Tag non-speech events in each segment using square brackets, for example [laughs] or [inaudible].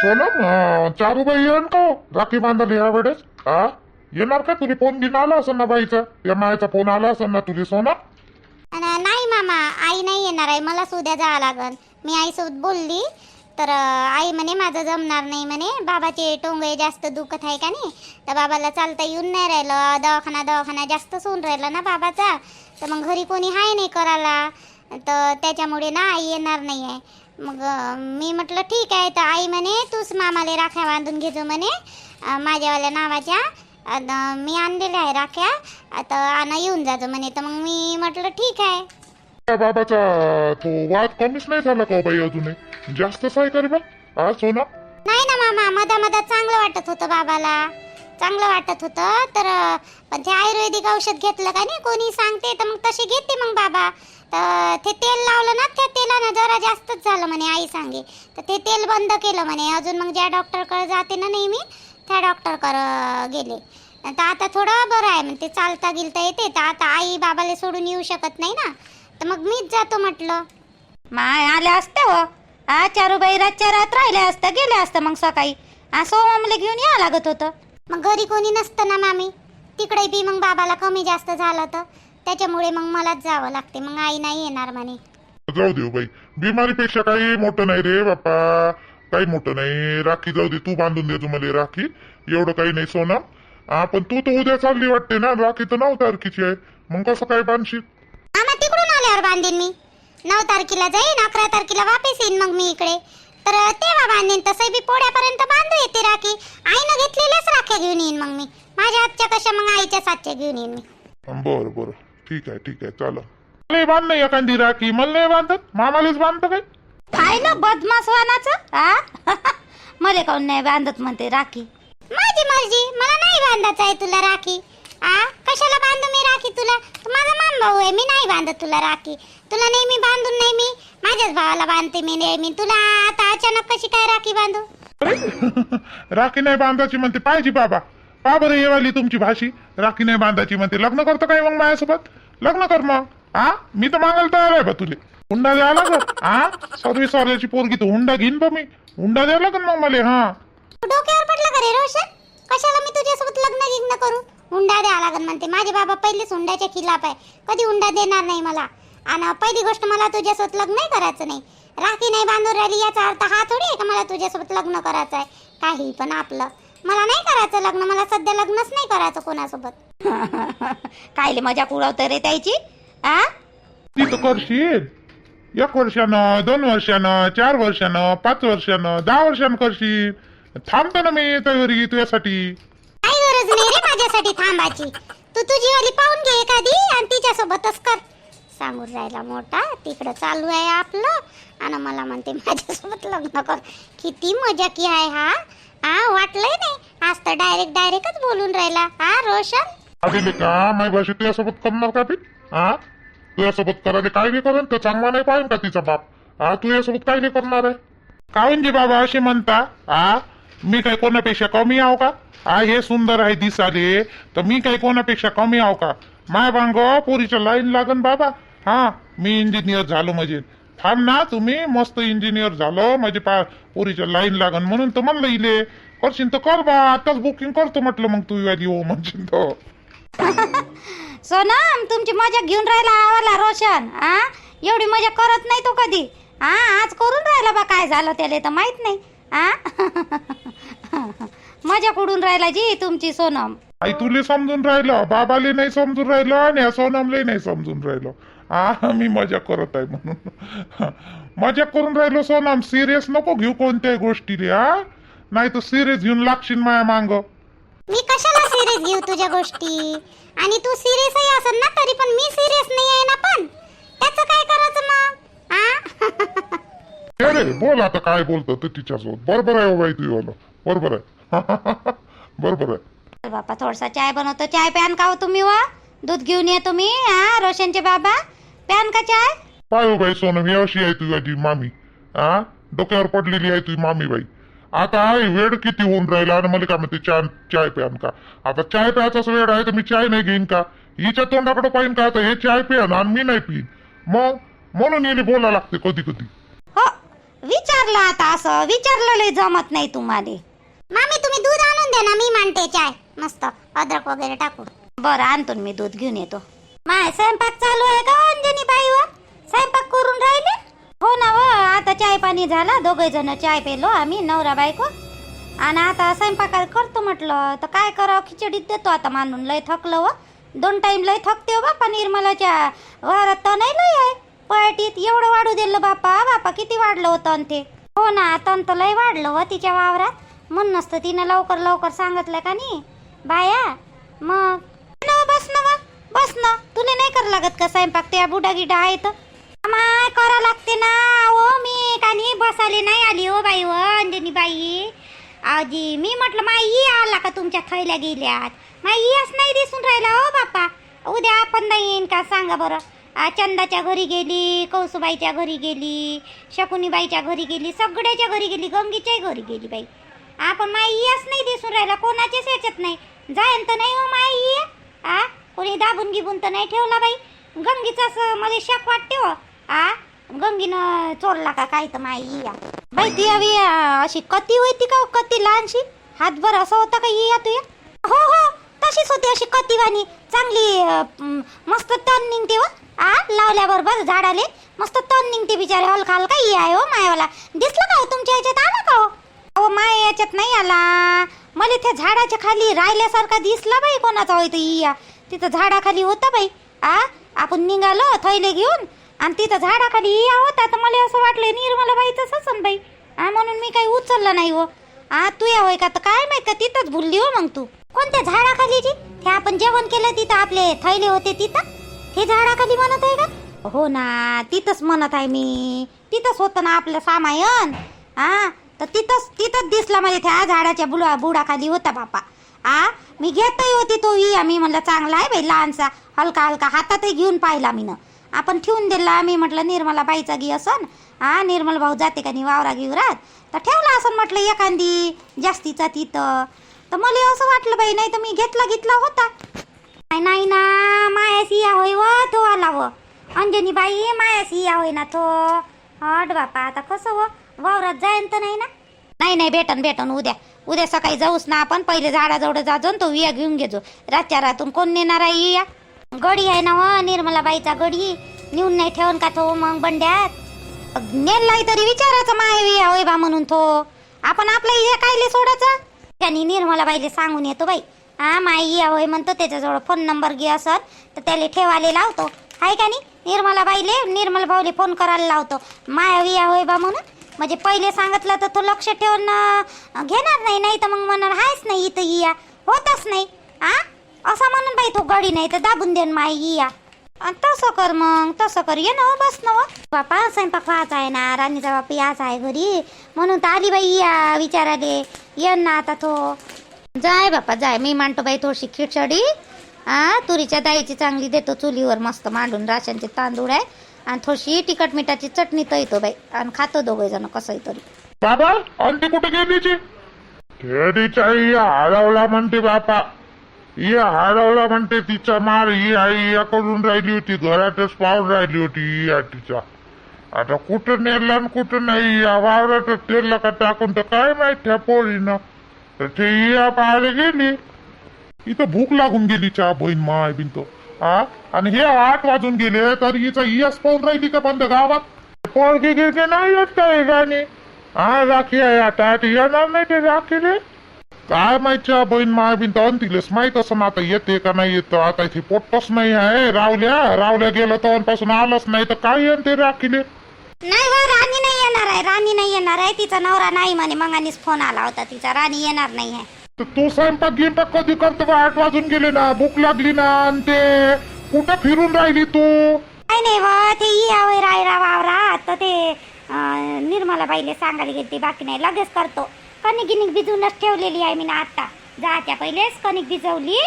सोनम अं, चारूबाई येईन का हो? राखी बांधायला या वेळेस हा येणार का तुला फोन घेऊन आला असं ना बाईचा? या मायाचा फोन आला असं ना तुझी सोना? नाही मामा आई नाही येणार आहे. मला उद्या जावं लागल मी आईसोबत बोलली तर आई म्हणे माझं जमणार नाही म्हणे. बाबाचे टोंगे जास्त दुखत आहे का नाही? तर बाबाला चालता येऊन नाही राहिलं. दवाखाना दवाखाना जास्तच होऊन राहिला ना बाबाचा. तर मग घरी कोणी हाय नाही करायला. तर त्याच्यामुळे ना आई येणार नाही आहे. मग मी म्हटलं ठीक आहे. तर आई म्हणे तूच मामाले राख्या बांधून घेजो म्हणे माझ्यावाल्या नावाच्या. मी आणलेल्या आहे राख्या. आता आणा येऊन जातो म्हणे. तर मग मी म्हटलं ठीक आहे. त्या बाबाचा तो वाद कमीच नाही झाला का हो बाई अजूनही जास्तच आहे का रे बा हा सोना नाही ना मामा मधा मधात चांगलं वाटत होतं बाबाला. चांगलं वाटत होतं. तर पण ते आयुर्वेदिक औषध घेतलं का नाही कोणी सांगते. तर मग तसे घेते मग बाबा. तर ते तेल लावलं ना त्या तेलानं जरा जास्तच झालं म्हणे आई सांगे. तर ते तेल बंद केलं म्हणे. अजून मग ज्या डॉक्टरकडे जाते ना नेहमी त्या डॉक्टरकडे गेले. तर आता थोडं बरं आहे म्हणते चालता गिलता येते. तर आता आई बाबाला सोडून येऊ शकत नाही ना. तर मग मीच जातो म्हटलं. माय आल्या असत्या हा. चारूबाई रातच्या रात राहिल्या असत्या गेल्या असत्या मग सकाळी. हा सोमामले घेऊन या लागत होतं. मग घरी कोणी नसतं ना मामी. तिकडे बी मग बाबाला कमी जास्त झालं तर त्याच्यामुळे मग मलाच जावं लागते. मग आई नाही येणार म्हणे. जाऊ दे हो बाई. बिमारीपेक्षा काही मोठं नाही रे बाप्पा. काही मोठं नाही. राखी जाऊ दे तू बांधून दे मला राखी. एवढं काही नाही सोना. हा पण तू तर उद्या चालली वाटते ना. राखी तर नऊ तारखेची आहे. मग कसं काय बांधशील? मामा तिकडून आल्यावर बांधीन मी. नऊ तारखेला जाईन अकरा तारखेला वापस येईन मग मी इकडे. तर तेव्हा बांधीन तसं बी पोळ्यापर्यंत बांधू येते राखी. आईनं घेतलेल्याच राख्या घेऊन येईन मग मी. माझ्या हातच्या कशा मग आईच्या सातच्या घेऊन येईन मी. बरं बरं. ठीक आहे ठीक आहे चाल. मला बांध नाही एखादी राखी मला नाही बांधत मामालाच बांधतं काय? काय ना बदमास वानाचं हा [laughs] मले काऊन नाही बांधत म्हणते राखी? माझी मर्जी मला नाही बांधायचं आहे तुला राखी. आ? कशाला बांधू मी राखी तुला? तू माझा मान भाऊ आहे मी नाही बांधत तुला राखी. तुला नेहमी बांधून नाही मी माझ्याच भावाला बांधते मी नेहमी. तुला आता अचानक कशी काय राखी बांधू? [laughs] राखी नाही बांधायची म्हणते पाहिजे बाबा. का बरं येवाली तुमची भाषी? राखी नाही बांधायची म्हणते लग्न करतो काय मग माझ्यासोबत? लग्न कर मग. हा मी तर मागायला तयार आहे बा तुले. हुंडा द्यायला का हा सर्विस वाल्याची पोरगी तर हुंडा घेईन बा मी. हुंडा द्यायला का मग मला हा. तू डोक्यावर पडला का रे रोशन? कशाला मी तुझ्यासोबत लग्न गिग्न करू? हुंडा द्यावा लागत म्हणते. माझे बाबा पहिलेच हुंड्याच्या खिलाफ आहे. कधी हुंडा देणार नाही मला. आणि पहिली गोष्ट मला तुझ्यासोबत लग्नही करायचं नाही. राखी नाही बांधून राहिली याचा अर्थ हा थोडी आहे का मला तुझ्यासोबत लग्न करायचं आहे? काही पण आपलं. मला नाही करायचं लग्न मला सध्या लग्नच नाही करायचं कोणासोबत. [laughs] कायले मजा उडवतं रे त्याची? हा ती तर करशील. एक वर्षानं दोन वर्षानं चार वर्षानं पाच वर्षानं दहा वर्षानं करशील. थांबतो ना मी तयारी तुझ्यासाठी. काही गरज नाही रे माझ्यासाठी थांबायची. तू तुझी वाली पाहून घे एखादी आणि तिच्यासोबतच कर. सांगून राहिला मोठा तिकडं चालू आहे आपलं. आणि मला म्हणते माझ्यासोबत लग्न कर. किती मजा की आहे हा. हा वाटलंय नाही. आज तर डायरेक्ट डायरेक्टच बोलून राहिला. हा रोशन? आधी का माय भाषे तुझ्यासोबत करणार का ती हा तुझ्यासोबत करायला काय नाही करेन तर चांगला नाही पाहिजे का तिचा बाप? हा तुझ्यासोबत काय नाही करणार आहे. काऊन बाबा असे म्हणता? हा मी काय कोणापेक्षा कमी आहो का? हा हे सुंदर आहे दिसाले तर मी काय कोणापेक्षा कमी आहो का? माय बांग पोरीच्या लाईन लागन बाबा. हा मी इंजिनियर झालो म्हणजे. थांब ना तुम्ही मस्त इंजिनियर झालो माझे पा पोरीच्या लाईन लागन म्हणून तर म्हणलं इले. करशील तर कर बा आताच बुकिंग करतो म्हटलं मग तू आधी हो म्हणशील तर. [laughs] सोनम तुमची मजा घेऊन राहिला आवाला रोशन हा एवढी मजा करत नाही तो कधी. हा आज करून राहिला बा काय झालं त्याला तर माहीत नाही हा [laughs] मजा कुडून राहिला जी तुमची सोनम. आई तुले समजून राहिलं. बाबाले नाही समजून राहिलं आणि या सोनमले नाही समजून राहिलं. हा मी मजा करत आहे म्हणून. मजा करून राहिलो सोनम. सिरियस नको घेऊ कोणत्याही गोष्टीले हा नाही तर सिरियस घेऊन लागशील माया मांग. मी कशाला सिरियस घेऊ तुझ्या गोष्टी? आणि तू सिरियसही असेल ना तरी पण मी सिरियस नाही आहे ना पण? त्याचं काय करायचं मग? हा रे बोल आता काय बोलतो तू तिच्यासोबत. बरोबर आहे हो बाई तुझं बरोबर आहे. [laughs] बरोबर आहे. अरे बापा थोडासा चाय बनवतो. चाय प्यान का हो तुम्ही वा दूध घेऊन या तुम्ही. हा रोशनचे बाबा. प्यान का चाय? पाय हो बाई सोनम ही अशी आहे तुझी मामी. हा डोक्यावर पडलेली आहे तुझी मामी बाई. आता आहे वेळ किती होऊन राहिला आणि मला काय म्हणते चाय चाय प्यान का आता चाय प्यायचाच वेळ आहे तर मी चाय नाही घेईन का? हिच्या तोंडाकडे पाहिन का? आता हे चाय प्यान आणि मी नाही पिईन. मग म्हणून येणे बोला लागते कधी कधी. हो विचारलं आता असं. विचारलं लय जमत नाही तुम्हाला. मामी तुम्ही दूध आणून द्या ना मी मांडते चाय. मस्त अद्रक वगैरे टाकू. बरं आणतो मी दूध घेऊन येतो. माय स्वयंपाक चालू आहे का अंजनी बाई व स्वयंपाक करून राहिले? हो ना व आता चाय पाणी झाला दोघे जण चाय पेलो आम्ही नवरा बायको. आणि आता स्वयंपाक करतो म्हटलं तर काय करावं? खिचडीत देतो आता मानून लय थकलं व. दोन टाईम लय थकते हो बापा निर्मलाच्या वावरात तर नाही लय आहे. पळटीत एवढं वाढू दिलं बापा बापा किती वाढलं होतं ते. हो ना तन तर लय वाढलं व तिच्या वावरात. म्हणूनच तर तिनं लवकर लवकर सांगितलं का नाही बाया मग? न बस ना बस ना. तुला नाही करा लागत का स्वयंपाक? त्या बुडा गिडा आहे तर. माय करा लागते ना ओ मी का नाही बसाले नाही आली हो बाई हो अंजनी बाई आजी मी म्हटलं माई आला का तुमच्या थैल्या गेल्यात? माई इयाच नाही दिसून राहिला हो बापा. उद्या आपण नाही येईन का सांगा बरं. आ, चंदाच्या घरी गेली कौसुबाईच्या घरी गेली शकुनीबाईच्या घरी गेली सगळ्याच्या घरी गेली गंगीच्याही घरी गेली बाई. आपण माई इयाच नाही दिसून राहिला कोणाचेच याच्यात नाही. जाईन तर नाही हो माई. आ? कोणी दाबून गिबून तर नाही ठेवला बाई. गंगीचाच मला शाप वाटते हो. आ? गंगीनं चोरला का काय तर माई. या बाई ती हवी अशी कती होती का हो, कती लहानशी? हातभर असं होतं का या तुया हो हो तशीच होती अशी कतीवाणी. चांगली मस्त तण निघते हो. आ? लावल्याबरोबर झाडाले. मस्त तण निघते बिचारे हलका हलका. ये आहे हो मायावाला. दिसलं का हो तुमच्या याच्यात? आला का हो? अहो माय याच्यात नाही आला. मला त्या झाडाच्या खाली राहिल्यासारखा दिसला बाई कोणाचा होय तो इया तिथं झाडाखाली होता बाई. आ? आपण निघालो थैले घेऊन आणि तिथं झाडाखाली इया होता. तर मला असं वाटलं निर्मला बाईच असन बाई. आ म्हणून मी काही उचललं नाही हो. आ तू या होय का? तर काय माहीत का? तिथंच भुलली हो मग तू. कोणत्या झाडाखाली जी? ते आपण जेवण केलं तिथं आपले थैले होते तिथं. ते झाडाखाली म्हणत आहे का? हो ना तिथंच म्हणत आहे मी. तिथंच होतं ना आपलं सामायन हा तर तिथंच तिथंच दिसला म्हणजे त्या झाडाच्या बुडा बुडाखाली होता बापा. आ? मी घेतही होती तो इया मी म्हटलं चांगला आहे बाई लहानसा. हलका हलका हातातही घेऊन पाहिला मीनं. आपण ठेवून दिला. मी म्हटलं निर्मला बाईचा घे असन. हा निर्मल भाऊ जाते का नाही वावरा गिवरात तर ठेवला असं म्हटलं एखादी. जास्तीचा तिथं. तर मला असं वाटलं बाई नाही तर मी घेतला घेतला होता. नाही नाही ना. मायास या होय व तो आला व. अंजनी बाई मायास या होय ना तो. हट बापा आता कसं व? वावरात जाईन तर नाही ना? नाही नाही भेटन भेटन उद्या. उद्या सकाळी जाऊस ना आपण पहिले झाडाजवळ जाजो तो विया घेऊन घेजो. रातच्या रातून कोण नेणार आहे या? गडी आहे ना व निर्मलाबाईचा गडी. नेऊन नाही ठेवून का तो मग बंड्यात? नेलाय तरी विचारायचं माय विया होय बा म्हणून तो. आपण आपल्या इया कायले सोडायचं? त्यांनी निर्मलाबाईले सांगून येतो बाई. हा माय या होय म्हणतो त्याच्याजवळ फोन नंबर घे असत तर त्याला ठेवायला लावतो. आहे का नाही निर्मला बाईले निर्मला भाऊले फोन करायला लावतो. माया विया होय बा म्हणून. म्हणजे पहिले सांगितलं तर तो लक्ष ठेवून घेणार नाही नाही तर मग म्हणणार आहेच नाही इथं इया होतच नाही. आ? असं म्हणून बाई तो गडी नाही तर दाबून देन माय इया तसं कर मग तसं कर. ये ना हो, बस ना हो. बापा स्वयंपाक व्हायचा आहे ना. राणीचा बाप याच आहे घरी. म्हणून तर आली बाई या विचाराले. ये ना आता तो. जाय बापा जाय. मी मांडतो बाई थोडीशी खिचडी. आ? तुरीच्या दाईची चांगली देतो चुलीवर मस्त मांडून. राशनचे तांदूळ आहे. आणि थोडीशी तिखट मिठाची चटणी तळतो बाई. आणि खातो दोघे जण कसं तरी. बाबा अंती कुठे गेलीची खेडीच्या या हरवला म्हणते बापा. या हरवला म्हणते तिचा मार ही आई या करून राहिली होती घरातच पाहून राहिली होती या तिचा आता कुठं नेरला आणि कुठं नाही या वावरातच तेरला का टाकून तर काय माहीत त्या पोळीनं तर ते या पाहायला गेली. इथं भूक लागून गेली चहा बहीण माय बिनतो हा? आणि हे आठ वाजून गेले तर हिचा इयस पाहून राहिली का बंद गावात? पोळगी गिरगे नाही येत काय गाणी? हा राखी आहे आता येणार नाही ते राखीले? काय माहिती बहीण माय बिन तर तिलेच माहीत असं आता येते का नाही येत? आता इथे पोट्टच नाही आहे रावल्या रावल्या गेलं तेव्हापासून आलंच नाही तर काय येईन ते राखीले? नाही व राणी नाही येणार आहे राणी नाही येणार आहे तिचा नवरा नाही म्हणे मगानीच फोन आला होता तिचा राणी येणार नाही आहे. तर तू स्वयंपाक गिंपाक कधी करतो बा? आठ वाजून गेले ना भूक लागली ना आणि ते कुठं फिरून राहिली तू? नाही नाही व ते या होय रायरा वावरा तर ते अं, निर्मला बाईले सांगायला गेली बाकी नाही लगेच करतो. कणिक गिनिक भिजवूनच ठेवलेली आहे मी ना आता. जाच्या पहिलेच कणिक भिजवली.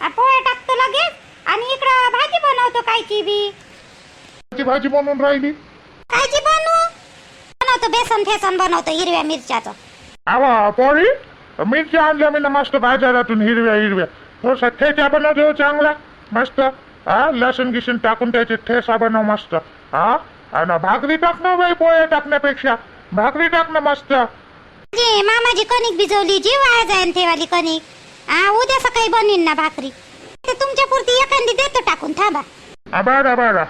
आ, पोळ्या टाकतो लगेच. आणि इकडं भाजी बनवतो कायची बी. ती भाजी बनवून राहिली? कायची बनवू? बनवतो बेसन फेसन बनवतो हिरव्या मिरच्याचं. आवा पोळी? मिरची आणल्या मी ना मस्त बाजारातून हिरव्या हिरव्या. थोडासा ठेचा बनव चांगला. मस्त. हा लसूण गिसून टाकून त्याचे ठेसा बनव मस्त. हा? आणि भाकरी टाक ना बाई पोळ्या टाकण्यापेक्षा. भाकरी टाक ना मस्त. जी मामाजी कणिक भिजवली जी वाया जाईन ते वाली कणिक. हा उद्या सकाळी बनवीन ना भाकरी. ते तुमच्या पुरती एखादी देतो टाकून थांबा. आ, बरं बरं.